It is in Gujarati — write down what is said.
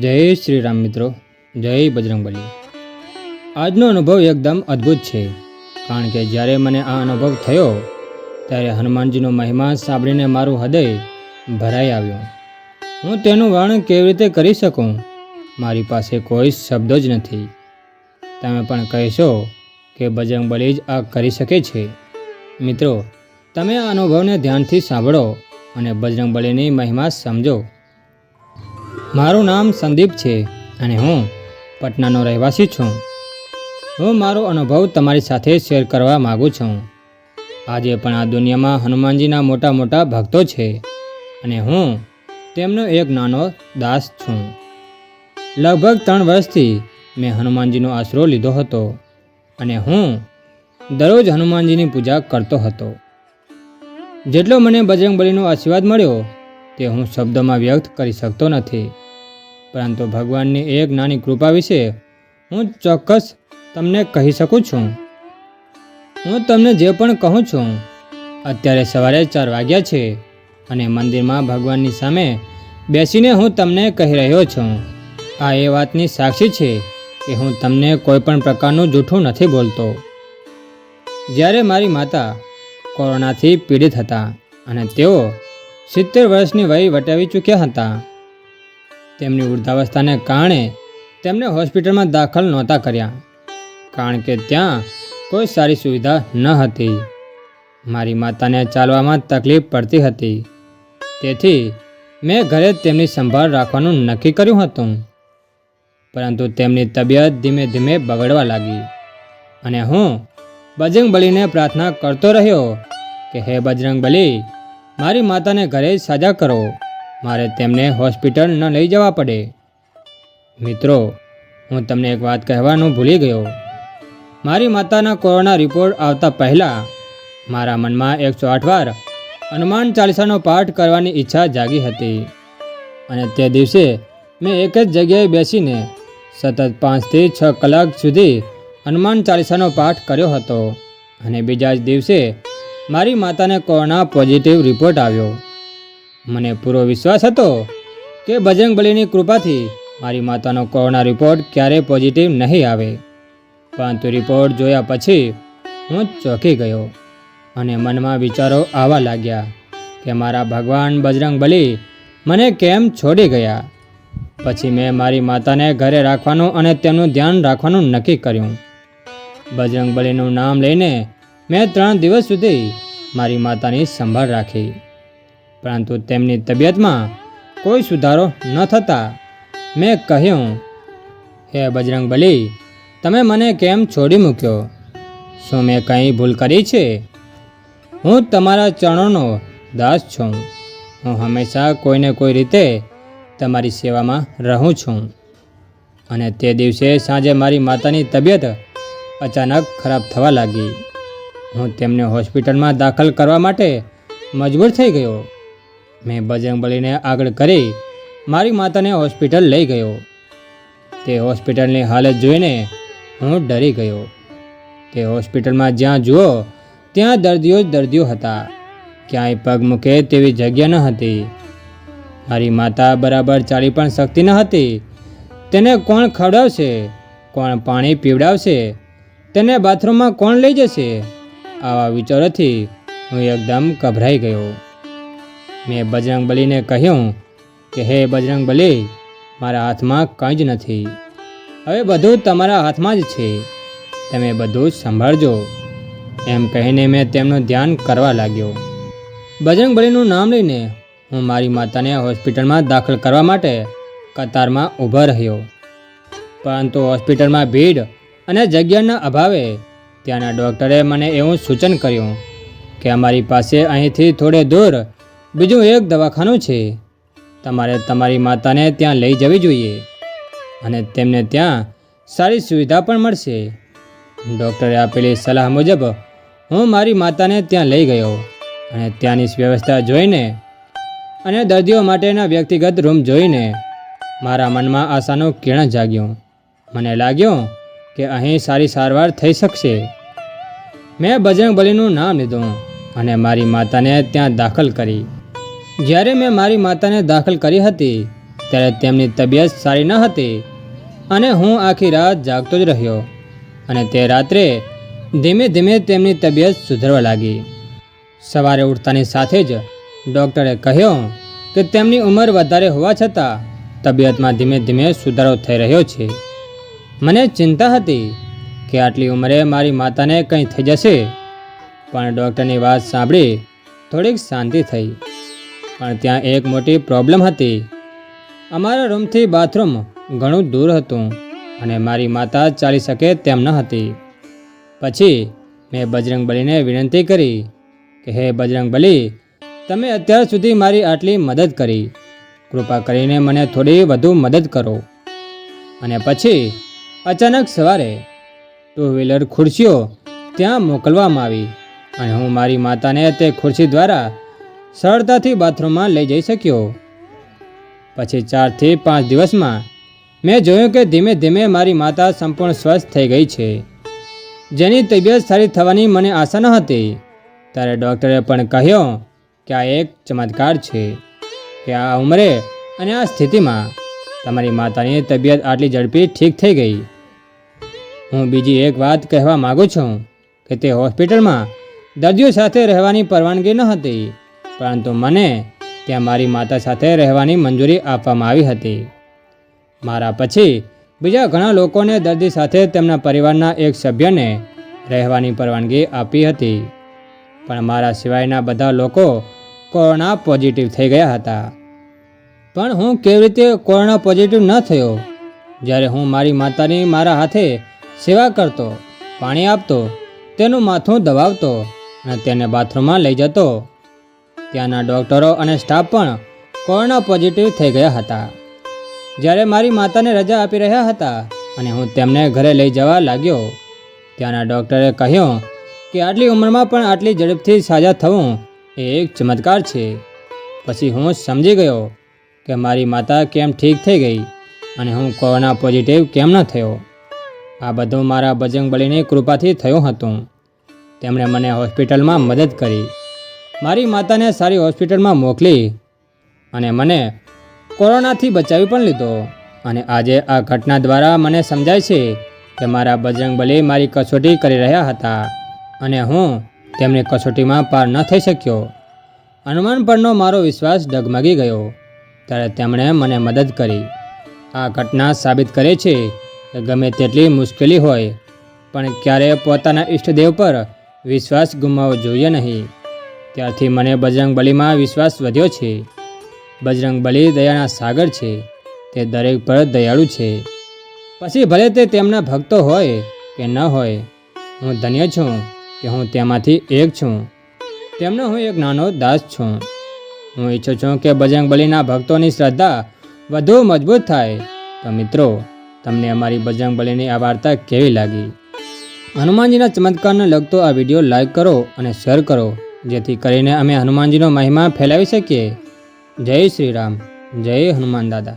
જય શ્રી રામ મિત્રો, જય બજરંગબલી આજનો અનુભવ એકદમ અદ્ભુત છે, કારણ કે જ્યારે મને આ અનુભવ થયો, ત્યારે હનુમાનજીનો મહિમા સાંભળીને મારું હૃદય ભરાઈ આવ્યું. હું તેનું વર્ણન કેવી રીતે કરી શકું? મારી પાસે કોઈ શબ્દો જ નથી. તમે પણ કહેશો કે બજરંગબલી જ આ કરી શકે છે. મિત્રો, તમે આ અનુભવને ધ્યાનથી સાંભળો અને બજરંગબલીની મહિમા સમજો. મારું નામ સંદીપ છે અને હું પટનાનો રહેવાસી છું. હું મારો અનુભવ તમારી સાથે શેર કરવા માગું છું. આજે પણ આ દુનિયામાં હનુમાનજીના મોટા મોટા ભક્તો છે અને હું તેમનો એક નાનો દાસ છું. લગભગ ત્રણ વર્ષથી મેં હનુમાનજીનો આશરો લીધો હતો અને હું દરરોજ હનુમાનજીની પૂજા કરતો હતો. જેટલો મને બજરંગબલીનો આશીર્વાદ મળ્યો તે હું શબ્દોમાં વ્યક્ત કરી શકતો નથી. પરંતુ ભગવાનની એક નાની કૃપા વિશે હું ચોક્કસ તમને કહી શકું છું. હું તમને જે પણ કહું છું, અત્યારે સવારે ચાર વાગ્યા છે અને મંદિરમાં ભગવાનની સામે બેસીને હું તમને કહી રહ્યો છું. આ એ વાતની સાક્ષી છે કે હું તમને કોઈ પણ પ્રકારનું જૂઠું નથી બોલતો. જ્યારે મારી માતા કોરોનાથી પીડિત હતા અને તેઓ સિત્તેર વર્ષની વય વટાવી ચૂક્યા હતા તેમની વૃદ્ધાવસ્થાને કારણે તેમને હોસ્પિટલમાં દાખલ નહોતા કર્યા, કારણ કે ત્યાં કોઈ સારી સુવિધા ન હતી. મારી માતાને ચાલવામાં તકલીફ પડતી હતી. તેથી મેં ઘરે તેમની સંભાળ રાખવાનું નક્કી કર્યું હતું. પરંતુ તેમની તબિયત ધીમે ધીમે બગડવા લાગી અને હું બજરંગબલીને પ્રાર્થના કરતો રહ્યો કે, હે બજરંગબલી મારી માતાને ઘરે સાજા કરો. મારે તેમને હોસ્પિટલ ન લઈ જવા પડે. મિત્રો, હું તમને એક વાત કહેવાનું ભૂલી ગયો. મારી માતાના કોરોના રિપોર્ટ આવતા પહેલાં મારા મનમાં એકસો આઠ વાર હનુમાન ચાલીસાનો પાઠ કરવાની ઈચ્છા જાગી હતી. અને તે દિવસે મેં એક જ જગ્યાએ બેસીને સતત પાંચથી છ કલાક સુધી હનુમાન ચાલીસાનો પાઠ કર્યો હતો. અને બીજા જ દિવસે મારી માતાને કોરોના પોઝિટિવ રિપોર્ટ આવ્યો. મને પૂરો વિશ્વાસ હતો કે બજરંગબલીની કૃપાથી મારી માતાનો કોરોના રિપોર્ટ ક્યારેય પોઝિટિવ નહીં આવે. પરંતુ રિપોર્ટ જોયા પછી હું ચોંકી ગયો અને મનમાં વિચારો આવવા લાગ્યા કે મારા ભગવાન બજરંગબલી મને કેમ છોડી ગયા? પછી મેં મારી માતાને ઘરે રાખવાનું અને તેમનું ધ્યાન રાખવાનું નક્કી કર્યું. બજરંગબલીનું નામ લઈને મેં ત્રણ દિવસ સુધી મારી માતાની સંભાળ રાખી. પરંતુ તેમની તબિયતમાં કોઈ સુધારો ન થતાં મેં કહ્યું, હે બજરંગબલી તમે મને કેમ છોડી મૂક્યો? શું મેં કંઈ ભૂલ કરી છે? હું તમારા ચરણોનો દાસ છું. હું હંમેશા કોઈને કોઈ રીતે તમારી સેવામાં રહું છું. અને તે દિવસે સાંજે મારી માતાની તબિયત અચાનક ખરાબ થવા લાગી. હું તેમને હોસ્પિટલમાં દાખલ કરવા માટે મજબૂર થઈ ગયો. મેં બજરંગબલીને આગળ કરી મારી માતાને હોસ્પિટલ લઈ ગયો. તે હોસ્પિટલની હાલત જોઈને હું ડરી ગયો. તે હોસ્પિટલમાં જ્યાં જુઓ, ત્યાં દર્દીઓ જ દર્દીઓ હતા. ક્યાંય પગ મૂકે તેવી જગ્યા ન હતી. મારી માતા બરાબર ચાલી પણ શકતી ન હતી. તેને કોણ ખવડાવશે? કોણ પાણી પીવડાવશે? તેને બાથરૂમમાં કોણ લઈ જશે? આવા વિચારોથી હું એકદમ ગભરાઈ ગયો. મેં બજરંગબલીને કહ્યું કે, હે બજરંગબલી, મારા હાથમાં કંઈ જ નથી. હવે બધું તમારા હાથમાં જ છે. તમે બધું જ સંભાળજો. એમ કહીને મેં તેમનું ધ્યાન કરવા લાગ્યો. બજરંગબલીનું નામ લઈને હું મારી માતાને હોસ્પિટલમાં દાખલ કરવા માટે કતારમાં ઊભો રહ્યો. પરંતુ હોસ્પિટલમાં ભીડ અને જગ્યાના અભાવે ત્યાંના ડૉક્ટરે મને એવું સૂચન કર્યું કે, અમારી પાસે અહીંથી થોડે દૂર બીજું એક દવાખાનું છે. તમારે તમારી માતાને ત્યાં લઈ જવી જોઈએ અને તેમને ત્યાં સારી સુવિધા પણ મળશે. ડૉક્ટરે આપેલી સલાહ મુજબ હું મારી માતાને ત્યાં લઈ ગયો અને ત્યાંની વ્યવસ્થા જોઈને અને દર્દીઓ માટેના વ્યક્તિગત રૂમ જોઈને મારા મનમાં આશાનું કિરણ જાગ્યું. મને લાગ્યું કે અહીં સારી સારવાર થઈ શકશે. મેં બજરંગબલીનું નામ લીધું અને મારી માતાને ત્યાં દાખલ કરી. જ્યારે મેં મારી માતાને દાખલ કરી હતી, ત્યારે તેમની તબિયત સારી ન હતી અને હું આખી રાત જાગતો જ રહ્યો અને તે રાત્રે ધીમે ધીમે તેમની તબિયત સુધરવા લાગી. સવારે ઉઠતાની સાથે જ ડૉક્ટરે કહ્યું કે તેમની ઉંમર વધારે હોવા છતાં તબિયતમાં ધીમે ધીમે સુધારો થઈ રહ્યો છે. મને ચિંતા હતી કે આટલી ઉંમરે મારી માતાને કંઈ થઈ જશે, પણ ડૉક્ટરની વાત સાંભળી થોડીક શાંતિ થઈ. પણ ત્યાં એક મોટી પ્રોબ્લેમ હતી. અમારા રૂમથી બાથરૂમ ઘણું દૂર હતું અને મારી માતા ચાલી શકે તેમ ન હતી. પછી મેં બજરંગબલીને વિનંતી કરી કે, હે બજરંગબલી તમે અત્યાર સુધી મારી આટલી મદદ કરી. કૃપા કરીને મને થોડી વધુ મદદ કરો. અને પછી અચાનક સવારે ટુ વ્હીલર ખુરશીઓ ત્યાં મોકલવામાં આવી અને હું મારી માતાને તે ખુરશી દ્વારા સરળતાથી બાથરૂમમાં લઈ જઈ શક્યો. પછી ચારથી પાંચ દિવસમાં મેં જોયું કે ધીમે ધીમે મારી માતા સંપૂર્ણ સ્વસ્થ થઈ ગઈ છે. જેની તબિયત સારી થવાની મને આશા ન હતી. ત્યારે ડૉક્ટરે પણ કહ્યું કે આ એક ચમત્કાર છે કે આ ઉંમરે અને આ સ્થિતિમાં તમારી માતાની તબિયત આટલી ઝડપી ઠીક થઈ ગઈ. હું બીજી એક વાત કહેવા માગું છું કે તે હોસ્પિટલમાં દર્દીઓ સાથે રહેવાની પરવાનગી ન હતી. પરંતુ મને ત્યાં મારી માતા સાથે રહેવાની મંજૂરી આપવામાં આવી હતી. મારા પછી બીજા ઘણા લોકોને દર્દી સાથે તેમના પરિવારના એક સભ્યને રહેવાની પરવાનગી આપી હતી. પણ મારા સિવાયના બધા લોકો કોરોના પોઝિટિવ થઈ ગયા હતા. પણ હું કેવી રીતે કોરોના પોઝિટિવ ન થયો? જ્યારે હું મારી માતાની મારા હાથે સેવા કરતો, પાણી આપતો, તેનું માથું દબાવતો અને તેને બાથરૂમમાં લઈ જતો ત્યાંના ડૉક્ટરો અને સ્ટાફ પણ કોરોના પોઝિટિવ થઈ ગયા હતા. જ્યારે મારી માતાને રજા આપી રહ્યા હતા અને હું તેમને ઘરે લઈ જવા લાગ્યો, ત્યાંના ડૉક્ટરે કહ્યું કે આટલી ઉંમરમાં પણ આટલી ઝડપથી સાજા થવું એ એક ચમત્કાર છે. પછી હું સમજી ગયો કે મારી માતા કેમ ઠીક થઈ ગઈ અને હું કોરોના પોઝિટિવ કેમ ન થયો. આ બધું મારા બજરંગબલીની કૃપાથી થયું હતું. તેમણે મને હોસ્પિટલમાં મદદ કરી. મારી માતાને સારી હોસ્પિટલમાં મોકલી અને મને કોરોનાથી બચાવી પણ લીધો. અને આજે આ ઘટના દ્વારા મને સમજાય છે કે મારા બજરંગબલી મારી કસોટી કરી રહ્યા હતા અને હું તેમની કસોટીમાં પાર ન થઈ શક્યો. હનુમાન પરનો મારો વિશ્વાસ ડગમગી ગયો. ત્યારે તેમણે મને મદદ કરી. આ ઘટના સાબિત કરે છે કે ગમે તેટલી મુશ્કેલી હોય, પણ ક્યારેય પોતાના ઈષ્ટદેવ પર વિશ્વાસ ગુમાવવો જોઈએ નહીં. ત્યારથી મને બજરંગબલીમાં વિશ્વાસ વધ્યો છે. બજરંગબલી દયાના સાગર છે. તે દરેક પર દયાળુ છે. પછી ભલે તે તેમના ભક્તો હોય કે ન હોય, હું ધન્ય છું કે હું તેમાંથી એક છું. તેમનો હું એક નાનો દાસ છું. હું ઈચ્છું છું કે બજરંગબલીના ભક્તોની શ્રદ્ધા વધુ મજબૂત થાય. તો મિત્રો, તમને અમારી બજરંગબલીની આ વાર્તા કેવી લાગી? હનુમાનજીના ચમત્કારને લગતો આ વીડિયો લાઈક કરો અને શેર કરો. જેથી કરીને અમે હનુમાનજીનો મહિમા ફેલાવી શકીએ. જય શ્રી રામ. જય હનુમાન દાદા.